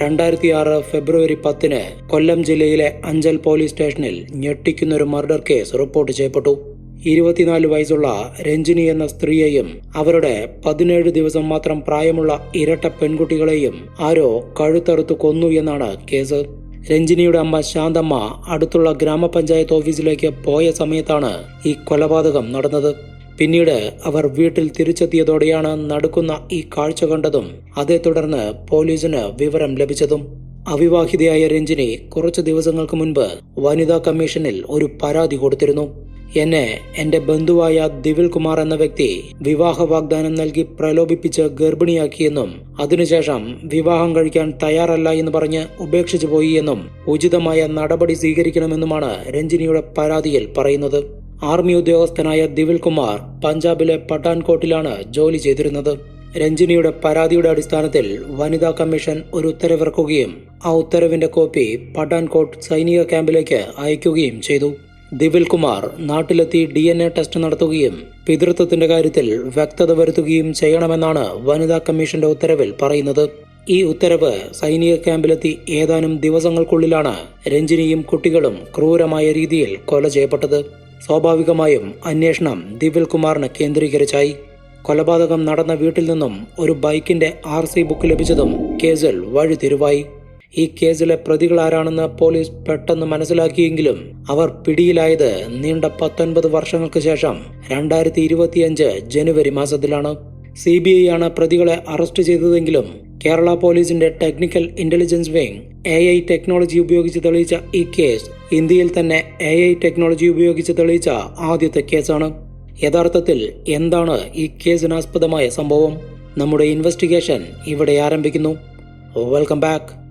രണ്ടായിരത്തി ആറ് ഫെബ്രുവരി പത്തിന് കൊല്ലം ജില്ലയിലെ അഞ്ചൽ പോലീസ് സ്റ്റേഷനിൽ ഞെട്ടിക്കുന്ന ഒരു മർഡർ കേസ് റിപ്പോർട്ട് ചെയ്യപ്പെട്ടു. ഇരുപത്തിനാല് വയസ്സുള്ള രഞ്ജിനി എന്ന സ്ത്രീയെയും അവരുടെ പതിനേഴ് ദിവസം മാത്രം പ്രായമുള്ള ഇരട്ട പെൺകുട്ടികളെയും ആരോ കഴുത്തറുത്ത് കൊന്നു എന്നാണ് കേസ്. രഞ്ജിനിയുടെ അമ്മ ശാന്തമ്മ അടുത്തുള്ള ഗ്രാമപഞ്ചായത്ത് ഓഫീസിലേക്ക് പോയ സമയത്താണ് ഈ കൊലപാതകം നടന്നത്. പിന്നീട് അവർ വീട്ടിൽ തിരിച്ചെത്തിയതോടെയാണ് നടക്കുന്ന ഈ കാഴ്ച കണ്ടതും അതേ തുടർന്ന് പോലീസിന് വിവരം ലഭിച്ചതും. അവിവാഹിതയായ രഞ്ജിനി കുറച്ചു ദിവസങ്ങൾക്ക് മുൻപ് വനിതാ കമ്മീഷനിൽ ഒരു പരാതി കൊടുത്തിരുന്നു. എന്നെ എന്റെ ബന്ധുവായ ദിവിൽ കുമാർ എന്ന വ്യക്തി വിവാഹ വാഗ്ദാനം നൽകി പ്രലോഭിപ്പിച്ച് ഗർഭിണിയാക്കിയെന്നും അതിനുശേഷം വിവാഹം കഴിക്കാൻ തയ്യാറല്ല എന്ന് പറഞ്ഞ് ഉപേക്ഷിച്ചു പോയി എന്നും ഉചിതമായ നടപടി സ്വീകരിക്കണമെന്നുമാണ് രഞ്ജിനിയുടെ പരാതിയിൽ പറയുന്നത്. ആർമി ഉദ്യോഗസ്ഥനായ ദിവിൽ കുമാർ പഞ്ചാബിലെ പട്ടാൻകോട്ടിലാണ് ജോലി ചെയ്തിരുന്നത്. രഞ്ജിനിയുടെ പരാതിയുടെ അടിസ്ഥാനത്തിൽ വനിതാ കമ്മീഷൻ ഒരു ഉത്തരവിറക്കുകയും ആ ഉത്തരവിന്റെ കോപ്പി പട്ടാൻകോട്ട് സൈനിക ക്യാമ്പിലേക്ക് അയക്കുകയും ചെയ്തു. ദിവിൽ കുമാർ നാട്ടിലെത്തി ഡി എൻ എ ടെസ്റ്റ് നടത്തുകയും പിതൃത്വത്തിന്റെ കാര്യത്തിൽ വ്യക്തത വരുത്തുകയും ചെയ്യണമെന്നാണ് വനിതാ കമ്മീഷന്റെ ഉത്തരവിൽ പറയുന്നത്. ഈ ഉത്തരവ് സൈനിക ക്യാമ്പിലെത്തി ഏതാനും ദിവസങ്ങൾക്കുള്ളിലാണ് രഞ്ജിനിയും കുട്ടികളും ക്രൂരമായ രീതിയിൽ കൊല ചെയ്യപ്പെട്ടത്. സ്വാഭാവികമായും അന്വേഷണം ദിവിൽ കുമാറിന് കേന്ദ്രീകരിച്ചായി. കൊലപാതകം നടന്ന വീട്ടിൽ നിന്നും ഒരു ബൈക്കിന്റെ ആർ സി ബുക്ക് ലഭിച്ചതും കേസിൽ വഴിതിരുവായി. ഈ കേസിലെ പ്രതികൾ ആരാണെന്ന് പോലീസ് പെട്ടെന്ന് മനസ്സിലാക്കിയെങ്കിലും അവർ പിടിയിലായത് നീണ്ട പത്തൊൻപത് വർഷങ്ങൾക്ക് ശേഷം രണ്ടായിരത്തി ഇരുപത്തിയഞ്ച് ജനുവരി മാസത്തിലാണ്. സി ബി ഐ ആണ് പ്രതികളെ അറസ്റ്റ് ചെയ്തതെങ്കിലും കേരള പോലീസിന്റെ technical intelligence wing A I technology ഉപയോഗിച്ച് തെളിയിച്ച ഈ കേസ് ഇന്ത്യയിൽ തന്നെ എ ഐ ടെക്നോളജി ഉപയോഗിച്ച് തെളിയിച്ച ആദ്യത്തെ കേസാണ്. യഥാർത്ഥത്തിൽ എന്താണ് ഈ കേസിനാസ്പദമായ സംഭവം? നമ്മുടെ ഇൻവെസ്റ്റിഗേഷൻ ഇവിടെ ആരംഭിക്കുന്നു. വെൽക്കം ബാക്ക്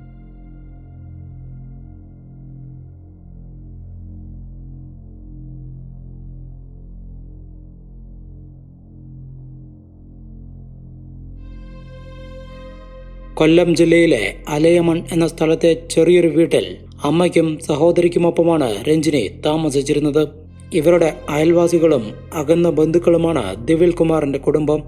കൊല്ലം ജില്ലയിലെ അലയമൺ എന്ന സ്ഥലത്തെ ചെറിയൊരു വീട്ടിൽ അമ്മയ്ക്കും സഹോദരിക്കുമൊപ്പമാണ് രഞ്ജിനി താമസിച്ചിരുന്നത്. ഇവരുടെ അയൽവാസികളും അകന്ന ബന്ധുക്കളുമാണ് ദിവിൽ കുമാറിന്റെ കുടുംബം.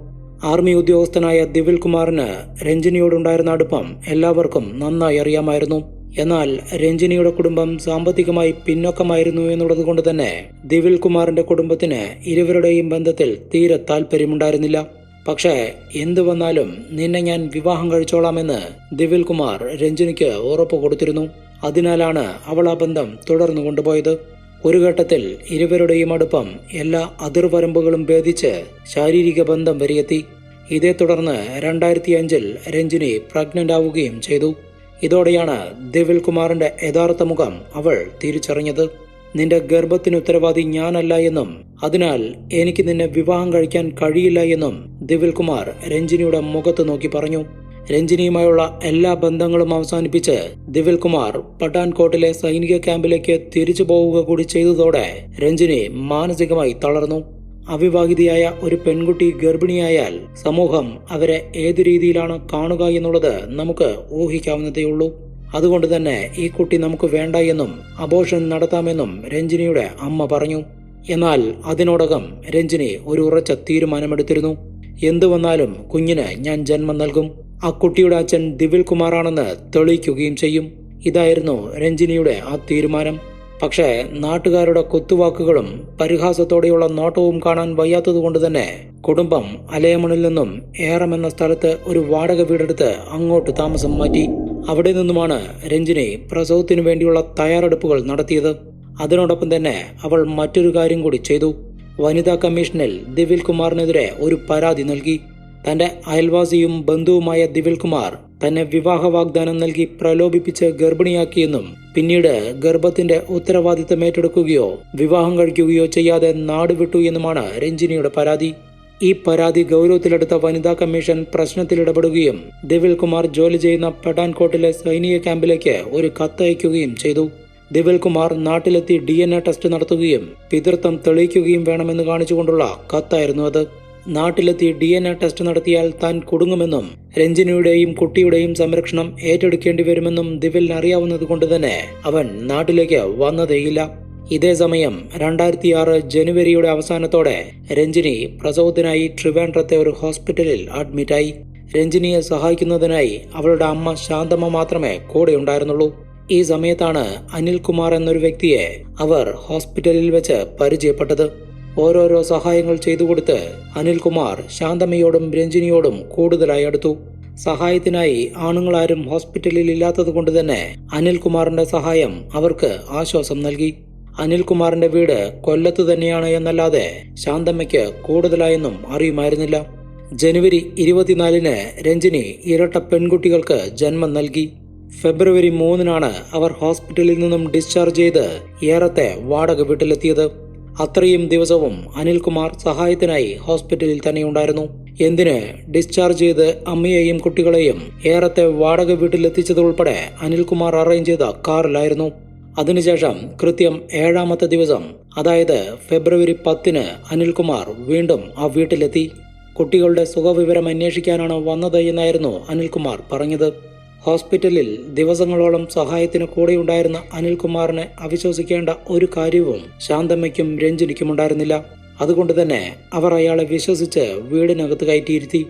ആർമി ഉദ്യോഗസ്ഥനായ ദിവിൽ കുമാറിന് രഞ്ജിനിയോടുണ്ടായിരുന്ന അടുപ്പം എല്ലാവർക്കും നന്നായി അറിയാമായിരുന്നു. എന്നാൽ രഞ്ജിനിയുടെ കുടുംബം സാമ്പത്തികമായി പിന്നോക്കമായിരുന്നു എന്നുള്ളത് കൊണ്ട് തന്നെ ദിവിൽ കുമാറിന്റെ കുടുംബത്തിന് ഇരുവരുടെയും ബന്ധത്തിൽ തീരെ താല്പര്യമുണ്ടായിരുന്നില്ല. പക്ഷേ എന്തു വന്നാലും നിന്നെ ഞാൻ വിവാഹം കഴിച്ചോളാമെന്ന് ദിവിൽ കുമാർ രഞ്ജിനിക്ക് ഉറപ്പ് കൊടുത്തിരുന്നു. അതിനാലാണ് അവൾ ആ ബന്ധം തുടർന്നു കൊണ്ടുപോയത്. ഒരു ഘട്ടത്തിൽ ഇരുവരുടെയും അടുപ്പം എല്ലാ അതിർവരമ്പുകളും ഭേദിച്ച് ശാരീരിക ബന്ധം വരെയെത്തി. ഇതേ തുടർന്ന് രണ്ടായിരത്തി അഞ്ചിൽ രഞ്ജിനി പ്രഗ്നന്റ് ആവുകയും ചെയ്തു. ഇതോടെയാണ് ദിവിൽ കുമാറിന്റെ യഥാർത്ഥ മുഖം അവൾ തിരിച്ചറിഞ്ഞത്. നിന്റെ ഗർഭത്തിന് ഉത്തരവാദി ഞാനല്ല എന്നും അതിനാൽ എനിക്ക് നിന്നെ വിവാഹം കഴിക്കാൻ കഴിയില്ല എന്നും ദിവിൽ കുമാർ രഞ്ജിനിയുടെ മുഖത്ത് നോക്കി പറഞ്ഞു. രഞ്ജിനിയുമായുള്ള എല്ലാ ബന്ധങ്ങളും അവസാനിപ്പിച്ച് ദിവിൽ കുമാർ പഠാൻകോട്ടിലെ സൈനിക ക്യാമ്പിലേക്ക് തിരിച്ചു പോവുക കൂടി ചെയ്തതോടെ രഞ്ജിനി മാനസികമായി തളർന്നു. അവിവാഹിതയായ ഒരു പെൺകുട്ടി ഗർഭിണിയായാൽ സമൂഹം അവരെ ഏതു രീതിയിലാണ് കാണുക എന്നുള്ളത് നമുക്ക് ഊഹിക്കാവുന്നതേയുള്ളൂ. അതുകൊണ്ട് തന്നെ ഈ കുട്ടി നമുക്ക് വേണ്ട എന്നും അബോഷൻ നടത്താമെന്നും രഞ്ജിനിയുടെ അമ്മ പറഞ്ഞു. എന്നാൽ അതിനോടകം രഞ്ജിനി ഒരു ഉറച്ച തീരുമാനമെടുത്തിരുന്നു. എന്തു വന്നാലും കുഞ്ഞിന് ഞാൻ ജന്മം നൽകും. ആ കുട്ടിയുടെ അച്ഛൻ ദിവിൽ കുമാറാണെന്ന് തെളിയിക്കുകയും ചെയ്യും. ഇതായിരുന്നു രഞ്ജിനിയുടെ ആ തീരുമാനം. പക്ഷേ നാട്ടുകാരുടെ കുത്തുവാക്കുകളും പരിഹാസത്തോടെയുള്ള നോട്ടവും കാണാൻ വയ്യാത്തതുകൊണ്ട് തന്നെ കുടുംബം അലയമണിൽ നിന്നും ഏറമെന്ന സ്ഥലത്ത് ഒരു വാടക വീടെടുത്ത് അങ്ങോട്ട് താമസം മാറ്റി. അവിടെ നിന്നുമാണ് രഞ്ജിനി പ്രസവത്തിനു വേണ്ടിയുള്ള തയ്യാറെടുപ്പുകൾ നടത്തിയത്. അതിനോടൊപ്പം തന്നെ അവൾ മറ്റൊരു കാര്യം കൂടി ചെയ്തു. വനിതാ കമ്മീഷനിൽ ദിവിൽ കുമാറിനെതിരെ ഒരു പരാതി നൽകി. തന്റെ അയൽവാസിയും ബന്ധുവുമായ ദിവിൽ കുമാർ തന്നെ വിവാഹ വാഗ്ദാനം നൽകി പ്രലോഭിപ്പിച്ച് ഗർഭിണിയാക്കിയെന്നും പിന്നീട് ഗർഭത്തിന്റെ ഉത്തരവാദിത്തം ഏറ്റെടുക്കുകയോ വിവാഹം കഴിക്കുകയോ ചെയ്യാതെ നാടുവിട്ടു എന്നുമാണ് രഞ്ജിനിയുടെ പരാതി. ഈ പരാതി ഗൗരവത്തിലെടുത്ത വനിതാ കമ്മീഷൻ പ്രശ്നത്തിലിടപെടുകയും ദിവിൽ കുമാർ ജോലി ചെയ്യുന്ന പഠാൻകോട്ടിലെ സൈനിക ക്യാമ്പിലേക്ക് ഒരു കത്തയക്കുകയും ചെയ്തു. ദിവിൽ കുമാർ നാട്ടിലെത്തി ഡി എൻ എ ടെസ്റ്റ് നടത്തുകയും പിതൃത്വം തെളിയിക്കുകയും വേണമെന്ന് കാണിച്ചുകൊണ്ടുള്ള കത്തായിരുന്നു അത്. നാട്ടിലെത്തി ഡി എൻ എ ടെസ്റ്റ് നടത്തിയാൽ താൻ കുടുങ്ങുമെന്നും രഞ്ജിനിയുടെയും കുട്ടിയുടെയും സംരക്ഷണം ഏറ്റെടുക്കേണ്ടി വരുമെന്നും ദിവിലിന് അറിയാവുന്നത് കൊണ്ട് തന്നെ അവൻ നാട്ടിലേക്ക് വന്നതേയില്ല. ഇതേ സമയം രണ്ടായിരത്തി ആറ് ജനുവരിയുടെ അവസാനത്തോടെ രഞ്ജിനി പ്രസവത്തിനായി ട്രിവാൻഡ്രത്തെ ഒരു ഹോസ്പിറ്റലിൽ അഡ്മിറ്റായി. രഞ്ജിനിയെ സഹായിക്കുന്നതിനായി അവളുടെ അമ്മ ശാന്തമ്മ മാത്രമേ കൂടെ ഉണ്ടായിരുന്നുള്ളൂ ഈ സമയത്താണ് അനിൽകുമാർ എന്നൊരു വ്യക്തിയെ അവർ ഹോസ്പിറ്റലിൽ വെച്ച് പരിചയപ്പെട്ടത്. ഓരോരോ സഹായങ്ങൾ ചെയ്തു കൊടുത്ത് അനിൽകുമാർ ശാന്തമ്മയോടും രഞ്ജിനിയോടും കൂടുതലായി അടുത്തു. സഹായത്തിനായി ആണുങ്ങളാരും ഹോസ്പിറ്റലിൽ ഇല്ലാത്തത് കൊണ്ട് തന്നെ അനിൽകുമാറിന്റെ സഹായം അവർക്ക് ആശ്വാസം നൽകി. അനിൽകുമാറിന്റെ വീട് കൊല്ലത്ത് തന്നെയാണ് എന്നല്ലാതെ ശാന്തമ്മയ്ക്ക് കൂടുതലായൊന്നും അറിയുമായിരുന്നില്ല. ജനുവരി ഇരുപത്തിനാലിന് രഞ്ജിനി ഇരട്ട പെൺകുട്ടികൾക്ക് ജന്മം നൽകി. ഫെബ്രുവരി മൂന്നിനാണ് അവർ ഹോസ്പിറ്റലിൽ നിന്നും ഡിസ്ചാർജ് ചെയ്ത് ഏറത്തെ വാടക വീട്ടിലെത്തിയത്. അത്രയും ദിവസവും അനിൽകുമാർ സഹായത്തിനായി ഹോസ്പിറ്റലിൽ തന്നെയുണ്ടായിരുന്നു എന്തിന് ഡിസ്ചാർജ് ചെയ്ത് അമ്മയെയും കുട്ടികളെയും ഏറത്തെ വാടക വീട്ടിലെത്തിച്ചതുൾപ്പെടെ അനിൽകുമാർ അറേഞ്ച് ചെയ്ത കാറിലായിരുന്നു. അതിനുശേഷം കൃത്യം ഏഴാമത്തെ ദിവസം അതായത് ഫെബ്രുവരി പത്തിന് അനിൽകുമാർ വീണ്ടും ആ വീട്ടിലെത്തി. കുട്ടികളുടെ സുഖവിവരം അന്വേഷിക്കാനാണ് വന്നത് എന്നായിരുന്നു അനിൽകുമാർ പറഞ്ഞത്. ഹോസ്പിറ്റലിൽ ദിവസങ്ങളോളം സഹായത്തിന് കൂടെയുണ്ടായിരുന്ന അനിൽകുമാറിനെ അവിശ്വസിക്കേണ്ട ഒരു കാര്യവും ശാന്തമ്മയ്ക്കും രഞ്ജിനിക്കും ഉണ്ടായിരുന്നില്ല. അതുകൊണ്ട് തന്നെ അവർ അയാളെ വിശ്വസിച്ച് വീടിനകത്ത് കയറ്റിയിരുത്തി.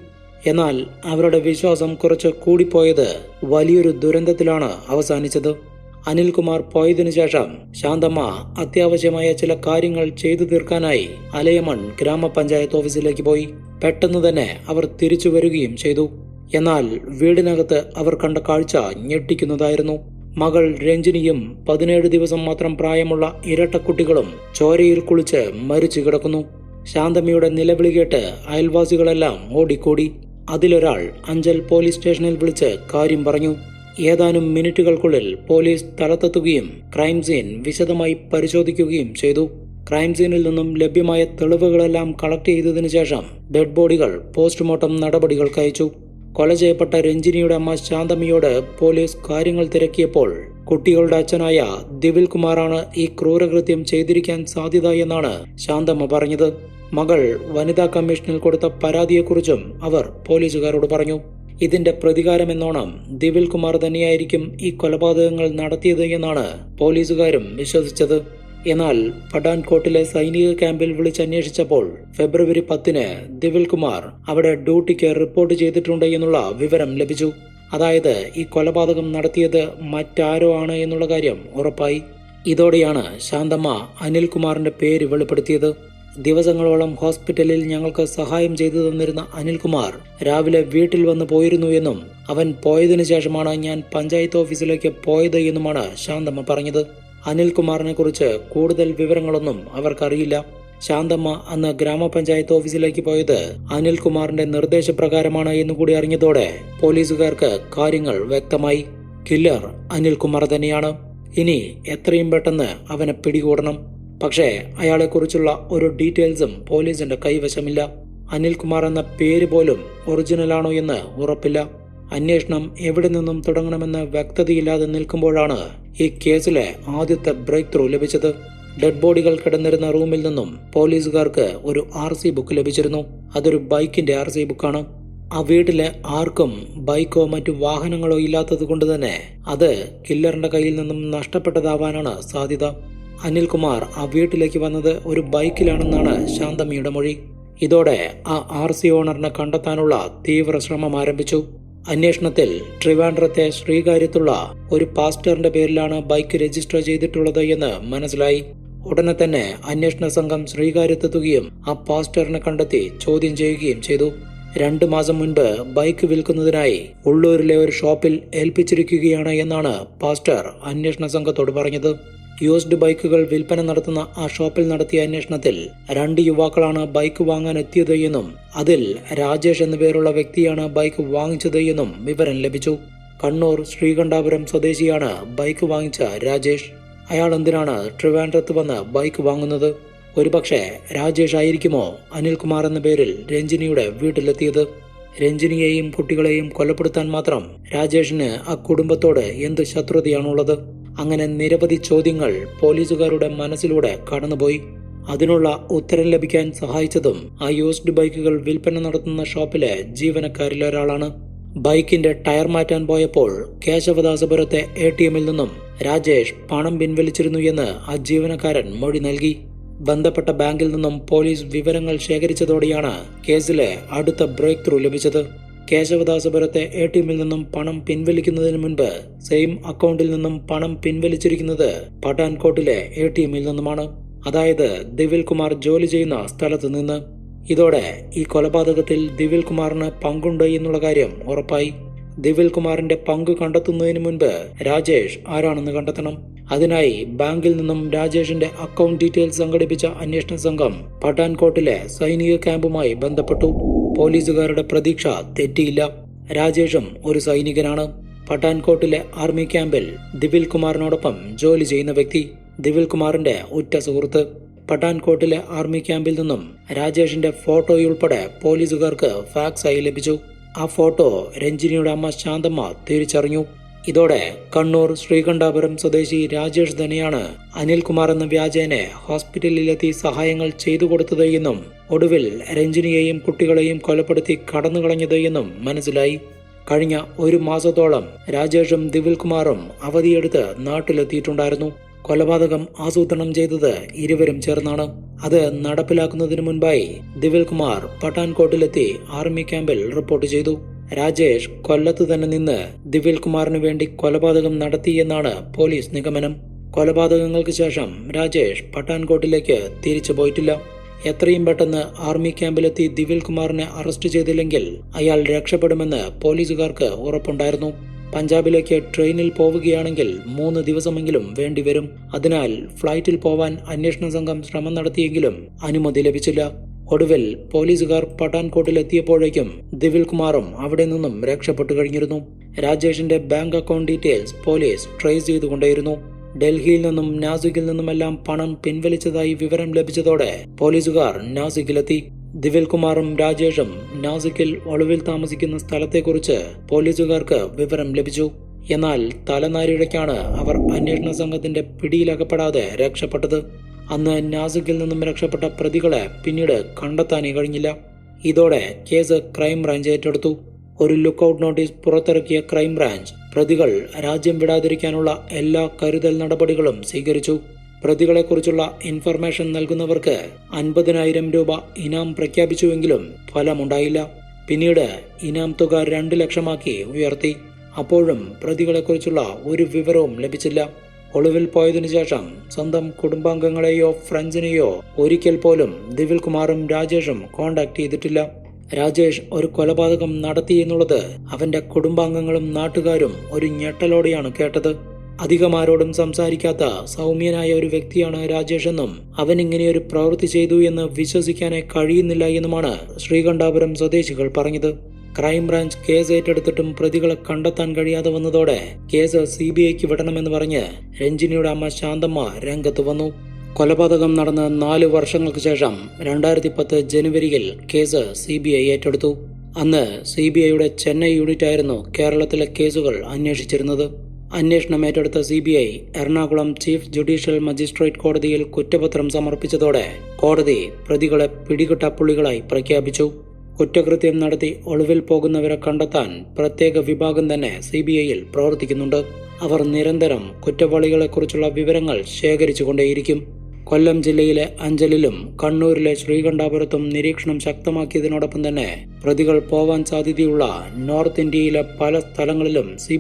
എന്നാൽ അവരുടെ വിശ്വാസം കുറച്ച് കൂടിപ്പോയത് വലിയൊരു ദുരന്തത്തിലാണ് അവസാനിച്ചത്. അനിൽകുമാർ പോയതിനു ശേഷം ശാന്തമ്മ അത്യാവശ്യമായ ചില കാര്യങ്ങൾ ചെയ്തു തീർക്കാനായി അലയമൺ ഗ്രാമപഞ്ചായത്ത് ഓഫീസിലേക്ക് പോയി. പെട്ടെന്ന് തന്നെ അവർ തിരിച്ചു വരികയും ചെയ്തു. എന്നാൽ വീടിനകത്ത് അവർ കണ്ട കാഴ്ച ഞെട്ടിക്കുന്നതായിരുന്നു. മകൾ രഞ്ജിനിയും പതിനേഴ് ദിവസം മാത്രം പ്രായമുള്ള ഇരട്ടക്കുട്ടികളും ചോരയിൽ കുളിച്ച് മരിച്ചു കിടക്കുന്നു. ശാന്തമ്മയുടെ നിലവിളി കേട്ട് അയൽവാസികളെല്ലാം ഓടിക്കൂടി. അതിലൊരാൾ അഞ്ചൽ പോലീസ് സ്റ്റേഷനിൽ വിളിച്ച് കാര്യം പറഞ്ഞു. ഏതാനും മിനിറ്റുകൾക്കുള്ളിൽ പോലീസ് സ്ഥലത്തെത്തുകയും ക്രൈം സീൻ വിശദമായി പരിശോധിക്കുകയും ചെയ്തു. ക്രൈം സീനിൽ നിന്നും ലഭ്യമായ തെളിവുകളെല്ലാം കളക്ട് ചെയ്തതിനു ശേഷം ഡെഡ് ബോഡികൾ പോസ്റ്റ്മോർട്ടം നടപടികൾക്ക് അയച്ചു. കൊല ചെയ്യപ്പെട്ട രഞ്ജിനിയുടെ അമ്മ ശാന്തമ്മയോട് പോലീസ് കാര്യങ്ങൾ തിരക്കിയപ്പോൾ കുട്ടികളുടെ അച്ഛനായ ദിവിൽ കുമാറാണ് ഈ ക്രൂരകൃത്യം ചെയ്തിരിക്കാൻ സാധ്യത എന്നാണ് ശാന്തമ്മ പറഞ്ഞത്. മകൾ വനിതാ കമ്മീഷനിൽ കൊടുത്ത പരാതിയെക്കുറിച്ചും അവർ പോലീസുകാരോട് പറഞ്ഞു. ഇതിന്റെ പ്രതികാരമെന്നോണം ദിവിൽ കുമാർ തന്നെയായിരിക്കും ഈ കൊലപാതകങ്ങൾ നടത്തിയത് എന്നാണ് പോലീസുകാരും വിശ്വസിച്ചത്. എന്നാൽ പഠാൻകോട്ടിലെ സൈനിക ക്യാമ്പിൽ വിളിച്ചന്വേഷിച്ചപ്പോൾ ഫെബ്രുവരി പത്തിന് ദിവിൽ കുമാർ അവിടെ ഡ്യൂട്ടിക്ക് റിപ്പോർട്ട് ചെയ്തിട്ടുണ്ട് എന്നുള്ള വിവരം ലഭിച്ചു. അതായത് ഈ കൊലപാതകം നടത്തിയത് മറ്റാരോ ആണ് എന്നുള്ള കാര്യം ഉറപ്പായി. ഇതോടെയാണ് ശാന്തമ്മ അനിൽകുമാറിന്റെ പേര് വെളിപ്പെടുത്തിയത്. ദിവസങ്ങളോളം ഹോസ്പിറ്റലിൽ ഞങ്ങൾക്ക് സഹായം ചെയ്തു തന്നിരുന്ന അനിൽകുമാർ രാവിലെ വീട്ടിൽ വന്ന് പോയിരുന്നു എന്നും അവൻ പോയതിനു ശേഷമാണ് ഞാൻ പഞ്ചായത്ത് ഓഫീസിലേക്ക് പോയത് എന്നുമാണ് ശാന്തമ്മ പറഞ്ഞത്. അനിൽകുമാറിനെ കുറിച്ച് കൂടുതൽ വിവരങ്ങളൊന്നും അവർക്കറിയില്ല. ശാന്തമ്മ അന്ന് ഗ്രാമപഞ്ചായത്ത് ഓഫീസിലേക്ക് പോയത് അനിൽകുമാറിന്റെ നിർദ്ദേശപ്രകാരമാണ് എന്നുകൂടി അറിഞ്ഞതോടെ പോലീസുകാർക്ക് കാര്യങ്ങൾ വ്യക്തമായി. കില്ലർ അനിൽകുമാർ തന്നെയാണ്. ഇനി എത്രയും പെട്ടെന്ന് അവനെ പിടികൂടണം. പക്ഷേ അയാളെക്കുറിച്ചുള്ള ഒരു ഡീറ്റെയിൽസും പോലീസിന്റെ കൈവശമില്ല. അനിൽകുമാർ എന്ന പേര് പോലും ഒറിജിനലാണോ എന്ന് ഉറപ്പില്ല. അന്വേഷണം എവിടെ നിന്നും തുടങ്ങണമെന്ന് വ്യക്തതയില്ലാതെ നിൽക്കുമ്പോഴാണ് ഈ കേസിലെ ആദ്യത്തെ ബ്രേക്ക് ത്രൂ ലഭിച്ചത്. ഡെഡ് ബോഡികൾ കിടന്നിരുന്ന റൂമിൽ നിന്നും പോലീസുകാർക്ക് ഒരു ആർ സി ബുക്ക് ലഭിച്ചിരുന്നു. അതൊരു ബൈക്കിന്റെ ആർ സി ബുക്കാണ്. ആ വീട്ടിലെ ആർക്കും ബൈക്കോ മറ്റു വാഹനങ്ങളോ ഇല്ലാത്തത് കൊണ്ട് തന്നെ അത് കില്ലറിന്റെ കയ്യിൽ നിന്നും നഷ്ടപ്പെട്ടതാവാനാണ് സാധ്യത. അനിൽകുമാർ ആ വീട്ടിലേക്ക് വന്നത് ഒരു ബൈക്കിലാണെന്നാണ് ശാന്തമ്മയുടെ മൊഴി. ഇതോടെ ആ ആർ സി ഓണറിനെ കണ്ടെത്താനുള്ള തീവ്ര ശ്രമം ആരംഭിച്ചു. അന്വേഷണത്തിൽ ട്രിവാൻഡ്രത്തെ ശ്രീകാര്യത്തുള്ള ഒരു പാസ്റ്ററിന്റെ പേരിലാണ് ബൈക്ക് രജിസ്റ്റർ ചെയ്തിട്ടുള്ളത് എന്ന് മനസ്സിലായി. ഉടനെ തന്നെ അന്വേഷണ സംഘം ശ്രീകാര്യത്തെത്തുകയും ആ പാസ്റ്ററിനെ കണ്ടെത്തി ചോദ്യം ചെയ്യുകയും ചെയ്തു. രണ്ടു മാസം മുൻപ് ബൈക്ക് വിൽക്കുന്നതിനായി ഉള്ളൂരിലെ ഒരു ഷോപ്പിൽ ഏൽപ്പിച്ചിരിക്കുകയാണ് എന്നാണ് പാസ്റ്റർ അന്വേഷണ സംഘത്തോട് പറഞ്ഞത്. യൂസ്ഡ് ബൈക്കുകൾ വിൽപ്പന നടത്തുന്ന ആ ഷോപ്പിൽ നടത്തിയ അന്വേഷണത്തിൽ രണ്ട് യുവാക്കളാണ് ബൈക്ക് വാങ്ങാൻ എത്തിയത് എന്നും അതിൽ രാജേഷ് എന്നുപേരുള്ള വ്യക്തിയാണ് ബൈക്ക് വാങ്ങിച്ചത് എന്നും വിവരം ലഭിച്ചു. കണ്ണൂർ ശ്രീകണ്ഠാപുരം സ്വദേശിയാണ് ബൈക്ക് വാങ്ങിച്ച രാജേഷ്. അയാൾ എന്തിനാണ് ട്രിവാൻഡ്രത്ത് വന്ന് ബൈക്ക് വാങ്ങുന്നത്? ഒരുപക്ഷെ രാജേഷ് ആയിരിക്കുമോ അനിൽകുമാർ എന്ന പേരിൽ രഞ്ജിനിയുടെ വീട്ടിലെത്തിയത്? രഞ്ജിനിയെയും കുട്ടികളെയും കൊലപ്പെടുത്താൻ മാത്രം രാജേഷിന് ആ കുടുംബത്തോട് എന്ത് ശത്രുതയാണുള്ളത്? അങ്ങനെ നിരവധി ചോദ്യങ്ങൾ പോലീസുകാരുടെ മനസ്സിലൂടെ കടന്നുപോയി. അതിനുള്ള ഉത്തരം ലഭിക്കാൻ സഹായിച്ചതും ആ യൂസ്ഡ് ബൈക്കുകൾ വിൽപ്പന നടത്തുന്ന ഷോപ്പിലെ ജീവനക്കാരിൽ ഒരാളാണ്. ബൈക്കിന്റെ ടയർ മാറ്റാൻ പോയപ്പോൾ കേശവദാസപുരത്തെ എ ടി എമ്മിൽ നിന്നും രാജേഷ് പണം പിൻവലിച്ചിരുന്നു എന്ന് ആ ജീവനക്കാരൻ മൊഴി നൽകി. ബന്ധപ്പെട്ട ബാങ്കിൽ നിന്നും പോലീസ് വിവരങ്ങൾ ശേഖരിച്ചതോടെയാണ് കേസിലെ അടുത്ത ബ്രേക്ക് ത്രൂ ലഭിച്ചത്. കേശവദാസപുരത്തെ എ ടി എമ്മിൽ നിന്നും പണം പിൻവലിക്കുന്നതിന് മുൻപ് സെയിം അക്കൗണ്ടിൽ നിന്നും പണം പിൻവലിച്ചിരിക്കുന്നത് പഠാൻകോട്ടിലെ എ ടി എമ്മിൽ നിന്നുമാണ്. അതായത് ദിവിൽ കുമാർ ജോലി ചെയ്യുന്ന സ്ഥലത്ത് നിന്ന്. ഇതോടെ ഈ കൊലപാതകത്തിൽ ദിവിൽ കുമാറിന് പങ്കുണ്ട് എന്നുള്ള കാര്യം ഉറപ്പായി. ദിവിൽ കുമാറിന്റെ പങ്ക് കണ്ടെത്തുന്നതിന് മുൻപ് രാജേഷ് ആരാണെന്ന് കണ്ടെത്തണം. അതിനായി ബാങ്കിൽ നിന്നും രാജേഷിന്റെ അക്കൗണ്ട് ഡീറ്റെയിൽസ് സംഘടിപ്പിച്ച അന്വേഷണ സംഘം പഠാൻകോട്ടിലെ സൈനിക ക്യാമ്പുമായി ബന്ധപ്പെട്ടു. പോലീസുകാരുടെ പ്രതീക്ഷ തെറ്റിയില്ല. രാജേഷും ഒരു സൈനികനാണ്. പഠാൻകോട്ടിലെ ആർമി ക്യാമ്പിൽ ദിവിൽ കുമാറിനോടൊപ്പം ജോലി ചെയ്യുന്ന വ്യക്തി ദിവിൽ കുമാറിന്റെ ഉറ്റ സുഹൃത്ത്. പഠാൻകോട്ടിലെ ആർമി ക്യാമ്പിൽ നിന്നും രാജേഷിന്റെ ഫോട്ടോയുൾപ്പെടെ പോലീസുകാർക്ക് ഫാക്സായി ലഭിച്ചു. ആ ഫോട്ടോ രഞ്ജിനിയുടെ അമ്മ ശാന്തമ്മ തിരിച്ചറിഞ്ഞു. ഇതോടെ കണ്ണൂർ ശ്രീകണ്ഠാപുരം സ്വദേശി രാജേഷ് ധനിയാണ് അനിൽകുമാർ എന്ന വ്യാജേനെ ഹോസ്പിറ്റലിലെത്തി സഹായങ്ങൾ ചെയ്തു കൊടുത്തത് എന്നും ഒടുവിൽ രഞ്ജിനിയെയും കുട്ടികളെയും കൊലപ്പെടുത്തി കടന്നുകളഞ്ഞത് എന്നും മനസ്സിലായി. കഴിഞ്ഞ ഒരു മാസത്തോളം രാജേഷും ദിവിൽ കുമാറും അവധിയെടുത്ത് നാട്ടിലെത്തിയിട്ടുണ്ടായിരുന്നു. കൊലപാതകം ആസൂത്രണം ചെയ്തത് ഇരുവരും ചേർന്നാണ്. അത് നടപ്പിലാക്കുന്നതിന് മുൻപായി ദിവിൽ കുമാർ പഠാൻകോട്ടിലെത്തി ആർമി ക്യാമ്പിൽ റിപ്പോർട്ട് ചെയ്തു. രാജേഷ് കൊല്ലത്ത് തന്നെ നിന്ന് ദിവ്യൽ കുമാറിനു വേണ്ടി കൊലപാതകം നടത്തിയെന്നാണ് പോലീസ് നിഗമനം. കൊലപാതകങ്ങൾക്ക് ശേഷം രാജേഷ് പട്ടാൻകോട്ടിലേക്ക് തിരിച്ചു പോയിട്ടില്ല. എത്രയും പെട്ടെന്ന് ആർമി ക്യാമ്പിലെത്തി ദിവിൽ കുമാറിനെ അറസ്റ്റ് ചെയ്തില്ലെങ്കിൽ അയാൾ രക്ഷപ്പെടുമെന്ന് പോലീസുകാർക്ക് ഉറപ്പുണ്ടായിരുന്നു. പഞ്ചാബിലേക്ക് ട്രെയിനിൽ പോവുകയാണെങ്കിൽ മൂന്ന് ദിവസമെങ്കിലും വേണ്ടിവരും. അതിനാൽ ഫ്ലൈറ്റിൽ പോവാൻ അന്വേഷണ സംഘം ശ്രമം നടത്തിയെങ്കിലും അനുമതി ലഭിച്ചില്ല. ഒടുവിൽ പോലീസുകാർ പഠാൻകോട്ടിലെത്തിയപ്പോഴേക്കും ദിവിൽ കുമാറും അവിടെ നിന്നും രക്ഷപ്പെട്ടു കഴിഞ്ഞിരുന്നു. രാജേഷിന്റെ bank account details police trace ചെയ്തുകൊണ്ടേയിരുന്നു. ഡൽഹിയിൽ നിന്നും നാസിക്കിൽ നിന്നുമെല്ലാം പണം പിൻവലിച്ചതായി വിവരം ലഭിച്ചതോടെ പോലീസുകാർ നാസിക്കിലെത്തി. ദിവിൽകുമാറും രാജേഷും നാസിക്കിൽ ഒളിവിൽ താമസിക്കുന്ന സ്ഥലത്തെക്കുറിച്ച് പോലീസുകാർക്ക് വിവരം ലഭിച്ചു. എന്നാൽ തലനാരിഴയ്ക്കാണ് അവർ അന്വേഷണ സംഘത്തിന്റെ പിടിയിലകപ്പെടാതെ രക്ഷപ്പെട്ടത്. അന്ന് നാസിക്കിൽ നിന്നും രക്ഷപ്പെട്ട പ്രതികളെ പിന്നീട് കണ്ടെത്താനേ കഴിഞ്ഞില്ല. ഇതോടെ കേസ് ക്രൈംബ്രാഞ്ച് ഏറ്റെടുത്തു. ഒരു ലുക്കൌട്ട് നോട്ടീസ് പുറത്തിറക്കിയ ക്രൈംബ്രാഞ്ച് പ്രതികൾ രാജ്യം വിടാതിരിക്കാനുള്ള എല്ലാ കരുതൽ നടപടികളും സ്വീകരിച്ചു. പ്രതികളെക്കുറിച്ചുള്ള ഇൻഫർമേഷൻ നൽകുന്നവർക്ക് അൻപതിനായിരം രൂപ ഇനാം പ്രഖ്യാപിച്ചുവെങ്കിലും ഫലമുണ്ടായില്ല. പിന്നീട് ഇനാം തുക രണ്ട് ലക്ഷമാക്കി ഉയർത്തി. അപ്പോഴും പ്രതികളെക്കുറിച്ചുള്ള ഒരു വിവരവും ലഭിച്ചില്ല. ഒളിവിൽ പോയതിനു ശേഷം സ്വന്തം കുടുംബാംഗങ്ങളെയോ ഫ്രണ്ട്സിനെയോ ഒരിക്കൽ പോലും ദിവിൽ കുമാറും രാജേഷും കോണ്ടാക്ട് ചെയ്തിട്ടില്ല. രാജേഷ് ഒരു കൊലപാതകം നടത്തി എന്നുള്ളത് അവന്റെ കുടുംബാംഗങ്ങളും നാട്ടുകാരും ഒരു ഞെട്ടലോടെയാണ് കേട്ടത്. അധികമാരോടും സംസാരിക്കാത്ത സൗമ്യനായ ഒരു വ്യക്തിയാണ് രാജേഷ് എന്നും അവൻ ഇങ്ങനെ ഒരു പ്രവൃത്തി ചെയ്തു എന്ന് വിശ്വസിക്കാനേ കഴിയുന്നില്ല എന്നുമാണ് ശ്രീകണ്ഠാപുരം സ്വദേശികൾ പറഞ്ഞത്. ക്രൈംബ്രാഞ്ച് കേസ് ഏറ്റെടുത്തിട്ടും പ്രതികളെ കണ്ടെത്താൻ കഴിയാതെ വന്നതോടെ കേസ് സി ബി ഐക്ക് വിടണമെന്ന് പറഞ്ഞ് രഞ്ജിനിയുടെ അമ്മ ശാന്തമ്മ രംഗത്ത് വന്നു. കൊലപാതകം നടന്ന നാല് വർഷങ്ങൾക്ക് ശേഷം രണ്ടായിരത്തി പത്ത് ജനുവരിയിൽ കേസ് സി ബി ഐ ഏറ്റെടുത്തു. അന്ന് സി ബി ഐയുടെ ചെന്നൈ യൂണിറ്റായിരുന്നു കേരളത്തിലെ കേസുകൾ അന്വേഷിച്ചിരുന്നത്. അന്വേഷണം ഏറ്റെടുത്ത C B I Ernakulam chief judicial magistrate കോടതിയിൽ കുറ്റപത്രം സമർപ്പിച്ചതോടെ കോടതി പ്രതികളെ പിടികിട്ടപ്പുള്ളികളായി പ്രഖ്യാപിച്ചു. കുറ്റകൃത്യം നടത്തി ഒളിവിൽ പോകുന്നവരെ കണ്ടെത്താൻ പ്രത്യേക വിഭാഗം തന്നെ സി ബി ഐയിൽ പ്രവർത്തിക്കുന്നുണ്ട്. അവർ നിരന്തരം കുറ്റവാളികളെക്കുറിച്ചുള്ള വിവരങ്ങൾ ശേഖരിച്ചുകൊണ്ടേയിരിക്കും. കൊല്ലം ജില്ലയിലെ അഞ്ചലിലും കണ്ണൂരിലെ ശ്രീകണ്ഠാപുരത്തും നിരീക്ഷണം ശക്തമാക്കിയതിനോടൊപ്പം തന്നെ പ്രതികൾ പോവാൻ സാധ്യതയുള്ള നോർത്ത് ഇന്ത്യയിലെ പല സ്ഥലങ്ങളിലും സി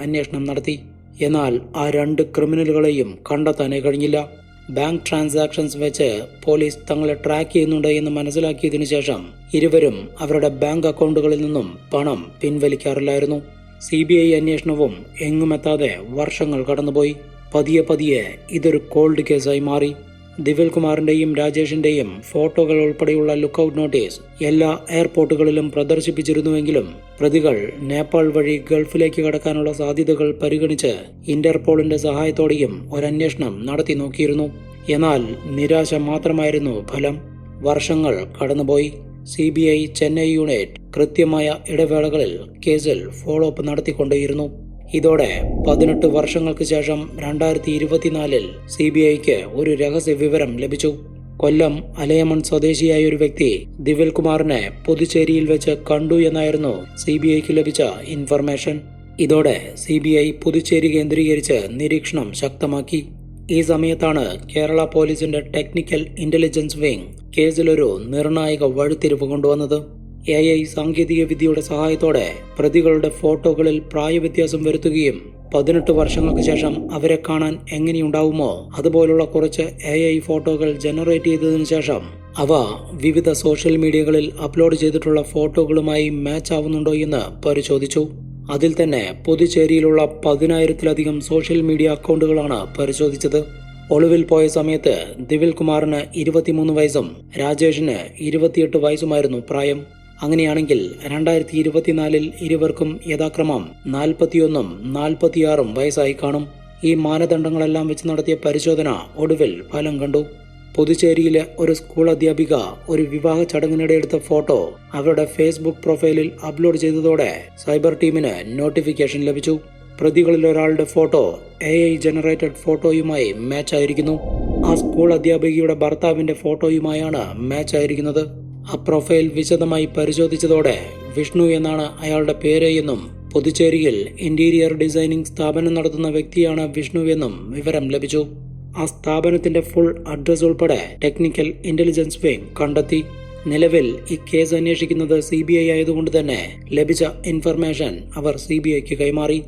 അന്വേഷണം നടത്തി. എന്നാൽ ആ രണ്ട് ക്രിമിനലുകളെയും കണ്ടെത്താനേ കഴിഞ്ഞില്ല. ബാങ്ക് ട്രാൻസാക്ഷൻസ് വെച്ച് പോലീസ് തങ്ങളെ ട്രാക്ക് ചെയ്യുന്നുണ്ട് എന്ന് മനസ്സിലാക്കിയതിനു ശേഷം ഇരുവരും അവരുടെ ബാങ്ക് അക്കൗണ്ടുകളിൽ നിന്നും പണം പിൻവലിക്കാറില്ലായിരുന്നു. സി ബി ഐ അന്വേഷണവും എങ്ങുമെത്താതെ വർഷങ്ങൾ കടന്നുപോയി. പതിയെ പതിയെ ഇതൊരു കോൾഡ് കേസായി മാറി. ദിവിൽ കുമാറിന്റെയും രാജേഷിന്റെയും ഫോട്ടോകൾ ഉൾപ്പെടെയുള്ള ലുക്കൌട്ട് നോട്ടീസ് എല്ലാ എയർപോർട്ടുകളിലും പ്രദർശിപ്പിച്ചിരുന്നുവെങ്കിലും പ്രതികൾ നേപ്പാൾ വഴി ഗൾഫിലേക്ക് കടക്കാനുള്ള സാധ്യതകൾ പരിഗണിച്ച് ഇന്റർപോളിന്റെ സഹായത്തോടെയും ഒരന്വേഷണം നടത്തി നോക്കിയിരുന്നു. എന്നാൽ നിരാശ മാത്രമായിരുന്നു ഫലം. വർഷങ്ങൾ കടന്നുപോയി. C B I Chennai unit കൃത്യമായ ഇടവേളകളിൽ കേസിൽ ഫോളോ അപ്പ് നടത്തിക്കൊണ്ടേയിരുന്നു. ഇതോടെ പതിനെട്ട് വർഷങ്ങൾക്ക് ശേഷം രണ്ടായിരത്തി ഇരുപത്തിനാലിൽ സി ബി ഐക്ക് ഒരു രഹസ്യ വിവരം ലഭിച്ചു. കൊല്ലം അലയമൺ സ്വദേശിയായ ഒരു വ്യക്തി ദിവിൽ കുമാറിനെ പുതുച്ചേരിയിൽ വെച്ച് കണ്ടു എന്നായിരുന്നു സി ബി ഐക്ക് ലഭിച്ച ഇൻഫർമേഷൻ. ഇതോടെ സി ബി ഐ പുതുച്ചേരി കേന്ദ്രീകരിച്ച് നിരീക്ഷണം ശക്തമാക്കി. ഈ സമയത്താണ് കേരള പോലീസിന്റെ ടെക്നിക്കൽ ഇന്റലിജൻസ് വിംഗ് കേസിലൊരു നിർണായക വഴിത്തിരിവ് കൊണ്ടുവന്നത്. എ ഐ സാങ്കേതിക വിദ്യയുടെ സഹായത്തോടെ പ്രതികളുടെ ഫോട്ടോകളിൽ പ്രായവ്യത്യാസം വരുത്തുകയും പതിനെട്ട് വർഷങ്ങൾക്ക് ശേഷം അവരെ കാണാൻ എങ്ങനെയുണ്ടാവുമോ അതുപോലുള്ള കുറച്ച് എ ഐ ഫോട്ടോകൾ ജനറേറ്റ് ചെയ്തതിനു ശേഷം അവ വിവിധ സോഷ്യൽ മീഡിയകളിൽ അപ്ലോഡ് ചെയ്തിട്ടുള്ള ഫോട്ടോകളുമായി മാച്ച് ആവുന്നുണ്ടോ എന്ന് പരിശോധിച്ചു. അതിൽ തന്നെ പുതുച്ചേരിയിലുള്ള പതിനായിരത്തിലധികം സോഷ്യൽ മീഡിയ അക്കൗണ്ടുകളാണ് പരിശോധിച്ചത്. ഒളിവിൽ പോയ സമയത്ത് ദിവിൽ കുമാറിന് ഇരുപത്തിമൂന്ന് വയസ്സും രാജേഷിന് ഇരുപത്തിയെട്ട് വയസ്സുമായിരുന്നു പ്രായം. അങ്ങനെയാണെങ്കിൽ രണ്ടായിരത്തി ഇരുപത്തിനാലിൽ ഇരുവർക്കും യഥാക്രമം നാൽപ്പത്തിയൊന്നും നാൽപ്പത്തിയാറും വയസ്സായി കാണും. ഈ മാനദണ്ഡങ്ങളെല്ലാം വെച്ച് നടത്തിയ പരിശോധന ഒടുവിൽ ഫലം കണ്ടു. പുതുച്ചേരിയിലെ ഒരു സ്കൂൾ അധ്യാപിക ഒരു വിവാഹ ചടങ്ങിനിടെ എടുത്ത ഫോട്ടോ അവരുടെ ഫേസ്ബുക്ക് പ്രൊഫൈലിൽ അപ്ലോഡ് ചെയ്തതോടെ സൈബർ ടീമിന് നോട്ടിഫിക്കേഷൻ ലഭിച്ചു. പ്രതികളിൽ ഒരാളുടെ ഫോട്ടോ എ ഐ ജനറേറ്റഡ് ഫോട്ടോയുമായി മാച്ച് ആയിരിക്കുന്നു. ആ സ്കൂൾ അധ്യാപികയുടെ ഭർത്താവിന്റെ ഫോട്ടോയുമായാണ് മാച്ച് ആയിരിക്കുന്നത്. ആ പ്രൊഫൈൽ വിശദമായി പരിശോധിച്ചതോടെ വിഷ്ണു എന്നാണ് അയാളുടെ പേര് എന്നും പുതുച്ചേരിയിൽ ഇന്റീരിയർ ഡിസൈനിംഗ് സ്ഥാപനം നടത്തുന്ന വ്യക്തിയാണ് വിഷ്ണു എന്നും വിവരം ലഭിച്ചു. ആ സ്ഥാപനത്തിന്റെ ഫുൾ അഡ്രസ് ഉൾപ്പെടെ ടെക്നിക്കൽ ഇന്റലിജൻസ് വിംഗ് കണ്ടെത്തി. നിലവിൽ ഈ കേസ് അന്വേഷിക്കുന്നത് സി ബി ഐ ആയതുകൊണ്ട് തന്നെ ലഭിച്ച ഇൻഫർമേഷൻ അവർ സി ബി ഐക്ക് കൈമാറി.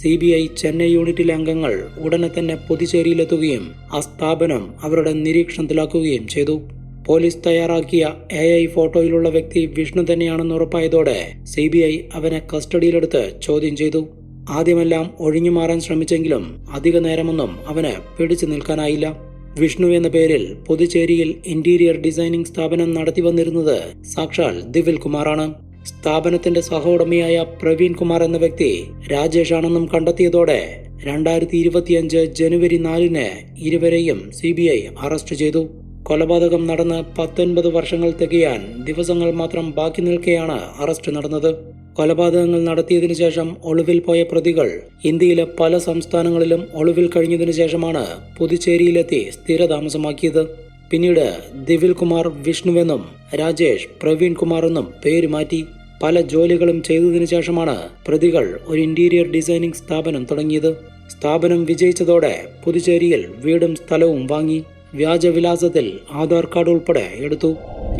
സി ബി ഐ ചെന്നൈ യൂണിറ്റിലെ അംഗങ്ങൾ ഉടനെ തന്നെ പുതുച്ചേരിയിലെത്തുകയും ആ സ്ഥാപനം അവരുടെ നിരീക്ഷണത്തിലാക്കുകയും ചെയ്തു. പോലീസ് തയ്യാറാക്കിയ എ ഐ ഫോട്ടോയിലുള്ള വ്യക്തി വിഷ്ണു തന്നെയാണെന്ന് ഉറപ്പായതോടെ സി ബി ഐ അവനെ കസ്റ്റഡിയിലെടുത്ത് ചോദ്യം ചെയ്തു. ആദ്യമെല്ലാം ഒഴിഞ്ഞു മാറാൻ ശ്രമിച്ചെങ്കിലും അധിക നേരമൊന്നും അവന് പിടിച്ചു നിൽക്കാനായില്ല. വിഷ്ണു എന്ന പേരിൽ പുതുച്ചേരിയിൽ ഇന്റീരിയർ ഡിസൈനിംഗ് സ്ഥാപനം നടത്തി വന്നിരുന്നത് സാക്ഷാൽ ദിവിൽ കുമാറാണ്. സ്ഥാപനത്തിന്റെ സഹോടമയായ പ്രവീൺ കുമാർ എന്ന വ്യക്തി രാജേഷാണെന്നും കണ്ടെത്തിയതോടെ രണ്ടായിരത്തി ഇരുപത്തിയഞ്ച് ജനുവരി നാലിന് ഇരുവരെയും സി ബി ഐ അറസ്റ്റ് ചെയ്തു. കൊലപാതകം നടന്ന് പത്തൊൻപത് വർഷങ്ങൾ തികയാൻ ദിവസങ്ങൾ മാത്രം ബാക്കി നിൽക്കെയാണ് അറസ്റ്റ് നടന്നത്. കൊലപാതകങ്ങൾ നടത്തിയതിനു ശേഷം ഒളിവിൽ പോയ പ്രതികൾ ഇന്ത്യയിലെ പല സംസ്ഥാനങ്ങളിലും ഒളിവിൽ കഴിഞ്ഞതിനു ശേഷമാണ് പുതുച്ചേരിയിലെത്തി സ്ഥിരതാമസമാക്കിയത്. പിന്നീട് ദിവിൽ കുമാർ വിഷ്ണുവെന്നും രാജേഷ് പ്രവീൺ കുമാർ എന്നും പേര് മാറ്റി. പല ജോലികളും ചെയ്തതിനു ശേഷമാണ് പ്രതികൾ ഒരു ഇന്റീരിയർ ഡിസൈനിംഗ് സ്ഥാപനം തുടങ്ങിയത്. സ്ഥാപനം വിജയിച്ചതോടെ പുതുച്ചേരിയിൽ വീടും സ്ഥലവും വാങ്ങി. വ്യാജവിലാസത്തിൽ ആധാർ കാർഡ് ഉൾപ്പെടെ എടുത്തു.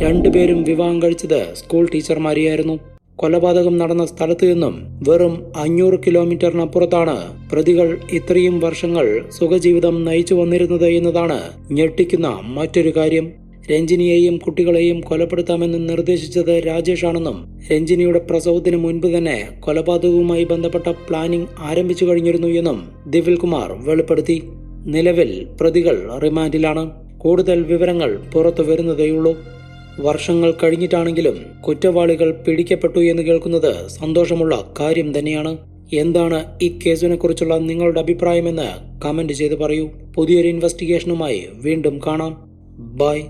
രണ്ടുപേരും വിവാഹം കഴിച്ചത് സ്കൂൾ ടീച്ചർമാരെയായിരുന്നു. കൊലപാതകം നടന്ന സ്ഥലത്തു നിന്നും വെറും അഞ്ഞൂറ് കിലോമീറ്ററിനപ്പുറത്താണ് പ്രതികൾ ഇത്രയും വർഷങ്ങൾ സുഖജീവിതം നയിച്ചു വന്നിരുന്നത് എന്നതാണ് ഞെട്ടിക്കുന്ന മറ്റൊരു കാര്യം. രഞ്ജിനിയെയും കുട്ടികളെയും കൊലപ്പെടുത്താമെന്ന് നിർദ്ദേശിച്ചത് രാജേഷാണെന്നും രഞ്ജിനിയുടെ പ്രസവത്തിന് മുൻപ് തന്നെ കൊലപാതകവുമായി ബന്ധപ്പെട്ട പ്ലാനിംഗ് ആരംഭിച്ചു കഴിഞ്ഞിരുന്നു എന്നും ദിവിൽ കുമാർ വെളിപ്പെടുത്തി. നിലവിൽ പ്രതികൾ റിമാൻഡിലാണ്. കൂടുതൽ വിവരങ്ങൾ പുറത്തു വരുന്നതേയുള്ളൂ. വർഷങ്ങൾ കഴിഞ്ഞിട്ടാണെങ്കിലും കുറ്റവാളികൾ പിടിക്കപ്പെട്ടു എന്ന് കേൾക്കുന്നത് സന്തോഷമുള്ള കാര്യം തന്നെയാണ്. എന്താണ് ഈ കേസിനെ കുറിച്ചുള്ള നിങ്ങളുടെ അഭിപ്രായമെന്ന് കമന്റ് ചെയ്ത് പറയൂ. പുതിയൊരു ഇൻവെസ്റ്റിഗേഷനുമായി വീണ്ടും കാണാം. ബൈ.